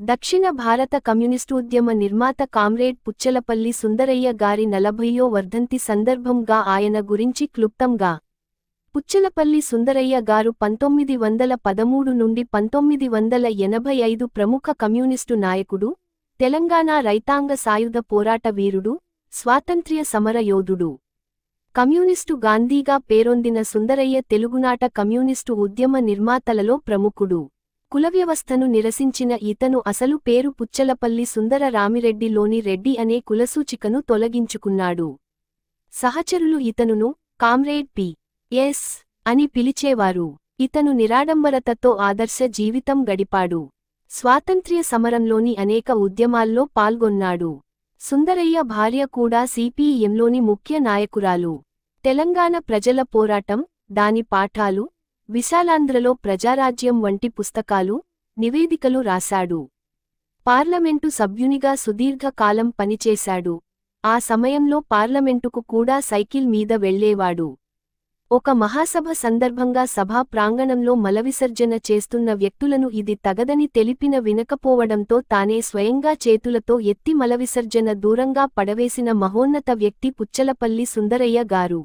దక్షిణ భారత కమ్యూనిస్టోద్యమ నిర్మాత కామ్రేడ్ పుచ్చలపల్లి సుందరయ్య గారి నలభయ్యో వర్ధంతి సందర్భంగా ఆయన గురించి క్లుప్తంగా పుచ్చలపల్లి సుందరయ్య గారు పంతొమ్మిది వందల పదమూడు నుండి పంతొమ్మిది వందల ఎనభై ఐదు ప్రముఖ కమ్యూనిస్టు నాయకుడు తెలంగాణ రైతాంగ సాయుధ పోరాట వీరుడు స్వాతంత్ర్య సమర యోధుడు. కమ్యూనిస్టు గాంధీగా పేరొందిన సుందరయ్య తెలుగునాట కమ్యూనిస్టు ఉద్యమ నిర్మాతలలో ప్రముఖుడు. కులవ్యవస్థను నిరసించిన ఇతను అసలు పేరు పుచ్చలపల్లి సుందర రామిరెడ్డిలోని రెడ్డి అనే కులసూచికను తొలగించుకున్నాడు. సహచరులు ఇతనును కామ్రేడ్ పి. ఎస్. అని పిలిచేవారు. ఇతను నిరాడంబరతతో ఆదర్శ జీవితం గడిపాడు. స్వాతంత్ర్య సమరంలోని అనేక ఉద్యమాల్లో పాల్గొన్నాడు. సుందరయ్య భార్య కూడా సిపిఎంలోని ముఖ్య నాయకురాలు. తెలంగాణ ప్రజల పోరాటం దాని పాఠాలు విశాలాంధ్రలో ప్రజారాజ్యం వంటి పుస్తకాలు నివేదికలు రాశాడు. పార్లమెంటు సభ్యునిగా సుదీర్ఘ కాలం పనిచేశాడు. ఆ సమయంలో పార్లమెంటుకు కూడా సైకిల్ మీద వెళ్ళేవాడు. ఒక మహాసభ సందర్భంగా సభా ప్రాంగణంలో మలవిసర్జన చేస్తున్న వ్యక్తులను ఇది తగదని తెలిపిన వినకపోవడంతో తానే స్వయంగా చేతులతో ఎత్తి మలవిసర్జన దూరంగా పడవేసిన మహోన్నత వ్యక్తి పుచ్చలపల్లి సుందరయ్య గారు.